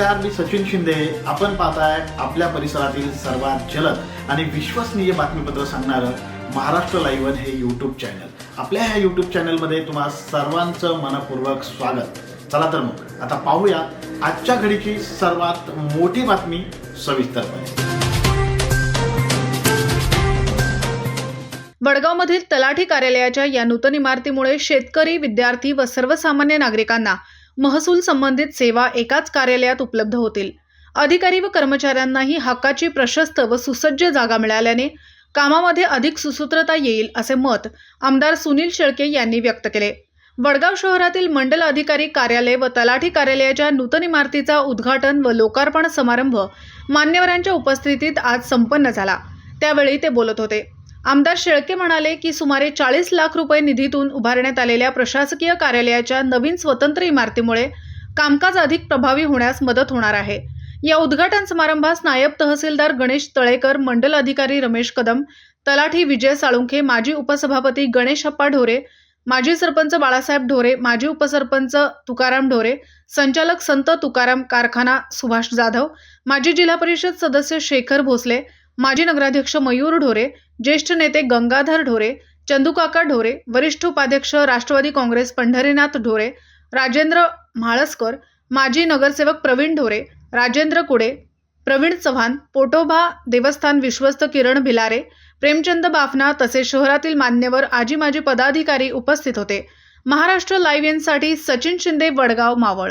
नमस्कार मी सचिन शिंदे. आपण पाहताय आपल्या परिसरातील सर्वात जलद आणि विश्वसनीय बातमीपत्र सांगणारं महाराष्ट्र लाईव्हन हे यूट्यूब चॅनल आपल्या ह्या यूट्यूब चॅनलमध्ये तुम्हा सर्वांचं मनपूर्वक स्वागत. चला तर मग आता पाहूया आजच्या घडीची सर्वात मोठी बातमी सविस्तरपणे. वडगावमधील तलाठी कार्यालयाच्या या नूतन इमारतीमुळे शेतकरी विद्यार्थी व सर्वसामान्य नागरिकांना महसूल संबंधित सेवा एकाच कार्यालयात उपलब्ध होतील. अधिकारी व कर्मचाऱ्यांनाही हक्काची प्रशस्त व सुसज्ज जागा मिळाल्याने कामामध्ये अधिक सुसूत्रता येईल असे मत आमदार सुनील शेळके यांनी व्यक्त केले. वडगाव शहरातील मंडल अधिकारी कार्यालय व तलाठी कार्यालयाच्या नूतन इमारतीचा उद्घाटन व लोकार्पण समारंभ मान्यवरांच्या उपस्थितीत आज संपन्न झाला. त्यावेळी ते बोलत होते. आमदार शेळके म्हणाले की सुमारे चाळीस लाख रुपये निधीतून उभारण्यात आलेल्या प्रशासकीय कार्यालयाच्या नवीन स्वतंत्र इमारतीमुळे कामकाज अधिक प्रभावी होण्यास मदत होणार आहे. या उद्घाटन समारंभास नायब तहसीलदार गणेश तळेकर मंडल अधिकारी रमेश कदम तलाठी विजय साळुंखे माजी उपसभापती गणेश अप्पा ढोरे माजी सरपंच बाळासाहेब ढोरे माजी उपसरपंच तुकाराम ढोरे संचालक संत तुकाराम कारखाना सुभाष जाधव माजी जिल्हा परिषद सदस्य शेखर भोसले माजी नगराध्यक्ष मयूर ढोरे ज्येष्ठ नेते गंगाधर ढोरे चंदूकाका ढोरे वरिष्ठ उपाध्यक्ष राष्ट्रवादी काँग्रेस पंढरीनाथ ढोरे राजेंद्र म्हाळसकर माजी नगरसेवक प्रवीण ढोरे राजेंद्र कुडे प्रवीण चव्हाण पोटोभा देवस्थान विश्वस्त किरण भिलारे प्रेमचंद बाफना तसेच शहरातील मान्यवर आजी माजी पदाधिकारी उपस्थित होते. महाराष्ट्र लाईव्हसाठी सचिन शिंदे वडगाव मावळ.